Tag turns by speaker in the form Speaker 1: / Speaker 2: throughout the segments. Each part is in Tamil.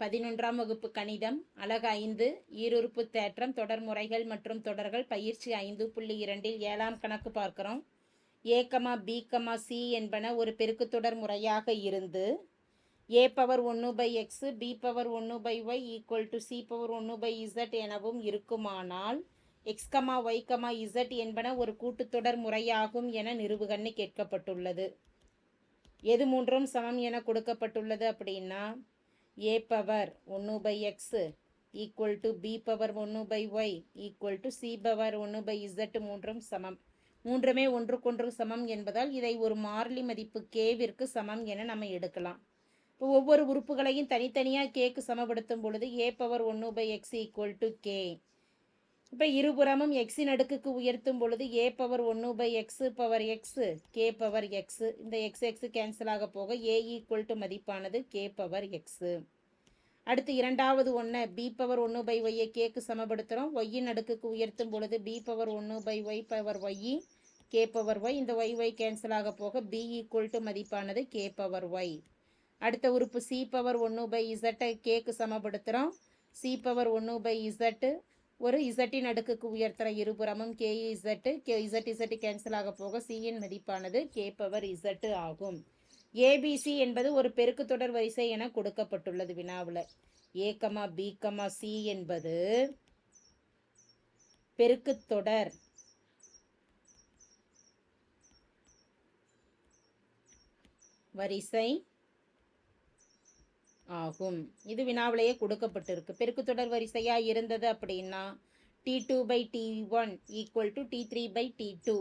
Speaker 1: பதினொன்றாம் வகுப்பு கணிதம் அலகு ஐந்து ஈருறுப்பு தேற்றம் தொடர்முறைகள் மற்றும் தொடர்கள் பயிற்சி ஐந்து புள்ளி இரண்டில் ஏழாம் கணக்கு பார்க்கிறோம். ஏக்கமா பிகமா சி என்பன ஒரு பெருக்குத் தொடர் முறையாக இருந்து ஏ பவர் ஒன்று பை எக்ஸு பி பவர் ஒன்று by Y equal to C power ஒன்று பை இசட் எனவும் இருக்குமானால் எக்ஸ்கமா ஒய்கமா இசட் என்பன ஒரு கூட்டுத்தொடர் முறையாகும் என நிறுவுகன்னு கேட்கப்பட்டுள்ளது. எது மூன்றும் சமம் என கொடுக்கப்பட்டுள்ளது அப்படின்னா ஏ பவர் ஒன்று by X equal to B power ஒன்று by Y equal to C power ஒன்று பை இசட் மூன்றும் சமம். மூன்றுமே ஒன்றுக்கொன்று சமம் என்பதால் இதை ஒரு மாறிலி மதிப்பு கேவிற்கு சமம் என நம்ம எடுக்கலாம். இப்போ ஒவ்வொரு உறுப்புகளையும் தனித்தனியாக கேக்கு சமப்படுத்தும் பொழுது ஏ பவர் ஒன்று by X equal to K இப்போ இருபுறமும் எக்ஸின் அடுக்குக்கு உயர்த்தும் பொழுது ஏ பவர் ஒன்று by X power X K power X இந்த எக்ஸ் எக்ஸு கேன்சல் ஆக போக ஏ ஈக்குவல் டு மதிப்பானது கே பவர் எக்ஸு அடுத்து இரண்டாவது ஒன்று பி பவர் ஒன்று பை ஒய்யை கேக்கு சமப்படுத்துகிறோம் ஒய்யின் அடுக்குக்கு உயர்த்தும் பொழுது பி பவர் ஒன்று by Y power Y K power Y இந்த ஒய் ஒய் கேன்சல் ஆக போக பி ஈக்குவல் டு மதிப்பானது கே பவர் ஒய் அடுத்த உறுப்பு சி பவர் ஒன்று பை இசட்டை கேக்கு சமப்படுத்துகிறோம் சி பவர் ஒன்று பை இசட்டு ஒரு இசட்டின் அடுக்குக்கு உயர்த்துற இருபுறமும் K Z K Z Z cancel ஆக போக சியின் மதிப்பானது கே பவர் இசட்டு ஆகும். ஏபிசி என்பது ஒரு பெருக்கு தொடர் வரிசை என கொடுக்கப்பட்டுள்ளது வினாவில். ஏகமா பிகமா சி என்பது பெருக்கு தொடர். வரிசை ஆகும். இது வினாவிலேயே கொடுக்கப்பட்டிருக்கு. பெருக்கு தொடர் வரிசையாக இருந்தது அப்படின்னா T two by T one equal to T three by T two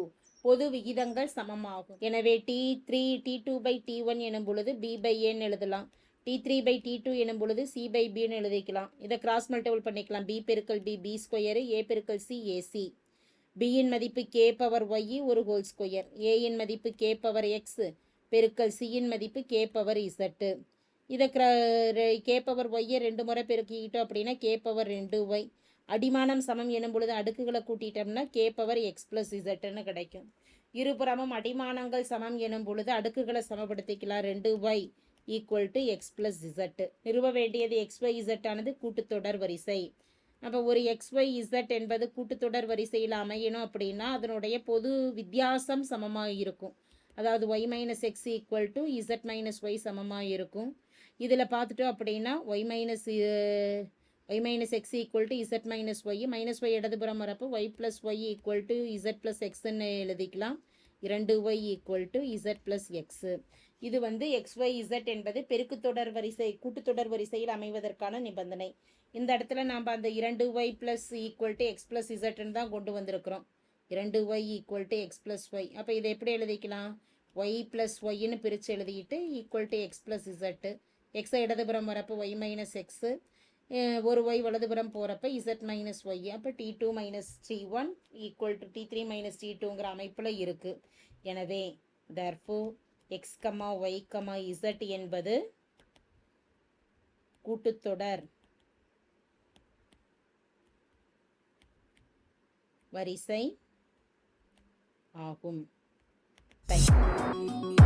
Speaker 1: பொது விகிதங்கள் சமமாகும். எனவே T three T two by T one எனும் பொழுது பி பை ஏன்னு எழுதலாம். T three by T two எனும் பொழுது சி பை பின்னு எழுதிக்கலாம். இதை கிராஸ் மல்டிபிள் பண்ணிக்கலாம். பி பெருக்கல் பி பி ஸ்கொயரு ஏ பெருக்கல் சி ஏசி பியின் மதிப்பு கே பவர் ஒய் ஒரு ஹோல் ஸ்கொயர் ஏயின் மதிப்பு கே பவர் எக்ஸ் பெருக்கல் சியின் மதிப்பு கே பவர் இசட்டு இதை கே பவர் ஒய்யை ரெண்டு முறை பெருக்கிக்கிட்டோம் அப்படின்னா கே பவர் ரெண்டு ஒய் அடிமானம் சமம் எனும் பொழுது அடுக்குகளை கூட்டிட்டோம்னா கே பவர் எக்ஸ் ப்ளஸ் இசட்டுன்னு கிடைக்கும். இருபுறமும் அடிமானங்கள் சமம் எனும் பொழுது அடுக்குகளை சமப்படுத்திக்கலாம். ரெண்டு Y equal to X plus Z நிறுவ வேண்டியது எக்ஸ் ஒய் இசட் ஆனது கூட்டுத்தொடர் வரிசை. அப்போ ஒரு எக்ஸ் ஒய் இசட் என்பது கூட்டுத்தொடர் வரிசையில் அமையணும் அப்படின்னா அதனுடைய பொது வித்தியாசம் சமமாக இருக்கும். அதாவது Y minus X equal to Z minus Y சமமாக இருக்கும். இதில் பார்த்துட்டோம் அப்படின்னா Y minus Y minus X equal to Z minus Y minus Y இடதுபுறம் வரப்போ Y plus Y equal to Z plus எக்ஸ்ன்னு எழுதிக்கலாம். இரண்டு Y equal to Z plus X இது வந்து எக்ஸ் ஒய் இசட் என்பது பெருக்குத்தொடர் வரிசை கூட்டுத்தொடர் வரிசையில் அமைவதற்கான நிபந்தனை. இந்த இடத்துல நாம் அந்த இரண்டு y plus equal to x plus இசட்னு தான் கொண்டு வந்திருக்கிறோம். இரண்டு y equal to x plus y அப்போ இதை எப்படி எழுதிக்கலாம்? ஒய் ப்ளஸ் ஒய்ன்னு பிரித்து எழுதிக்கிட்டு equal to x plus z எக்ஸை இடதுபுறம் வரப்போ ஒய் மைனஸ் எக்ஸு ஒரு ஒய் வலதுபுறம் போகிறப்ப இசட் மைனஸ் ஒய் அப்போ d two minus d one equal to d three minus d டூங்கிற அமைப்பில் இருக்குது எனவே therefore x comma y comma z என்பது கூட்டுத்தொடர் வரிசை ஆகும். தேங்க்யூ